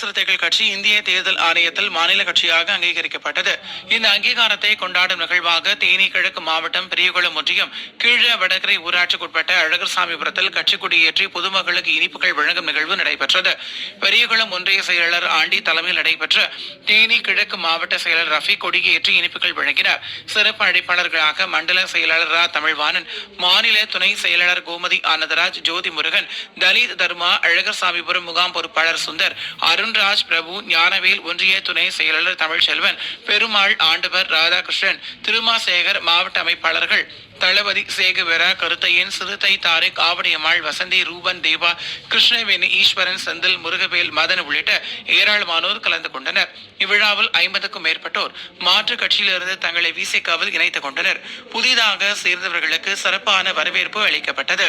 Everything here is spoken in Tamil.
சிறுத்தைகள் கட்சி இந்திய தேர்தல் ஆணையத்தில் மாநில கட்சியாக அங்கீகரிக்கப்பட்டது. இந்த அங்கீகாரத்தை கொண்டாடும் நிகழ்வாக தேனி கிழக்கு மாவட்டம் பெரியகுளம் ஒன்றியம் கீழ வடகரை ஊராட்சிக்குட்பட்ட அழகர்சாமிபுரத்தில் கட்சி கொடியேற்றி பொதுமக்களுக்கு இனிப்புகள் வழங்கும் நிகழ்வு நடைபெற்றது. பெரியகுளம் ஒன்றிய செயலாளர் ஆண்டி தலைமையில் நடைபெற்ற தேனி கிழக்கு மாவட்ட செயலர் ரஃபி கொடியேற்றி இனிப்புகள் வழங்கினார். சிறப்பு அழைப்பாளர்களாக மண்டல செயலாளர் ரா. தமிழ்வாணன் மாநில துணை செயலாளர் கோமதி ஆனந்தராஜ் ஜோதி முருகன் தலித் தர்மா அழகர்சாமிபுரம் முகாம் பொறுப்பாளர் சுந்தர் அருண் பொன்ராஜ் பிரபு ஞானவேல் ஒன்றிய துணை செயலாளர் தமிழ்ச்செல்வன் பெருமாள் ஆண்டவர் ராதாகிருஷ்ணன் திருமாசேகர் மாவட்ட அமைப்பாளர்கள் தளபதி சேகுவர கருத்தையன் சிறுத்தை தாரிக் ஆவடியம்மாள் வசந்தி ரூபன் தேவா கிருஷ்ணவேணி ஈஸ்வரன் செந்தில் முருகவேல் மதன் உள்ளிட்ட ஏராளமானோர் கலந்து கொண்டனர். இவ்விழாவில் ஐம்பதுக்கும் மேற்பட்டோர் மாற்றுக் கட்சியிலிருந்து தங்களை விசிகாவில் இணைத்துக் கொண்டனர். புதிதாக சேர்ந்தவர்களுக்கு சிறப்பான வரவேற்பு அளிக்கப்பட்டது.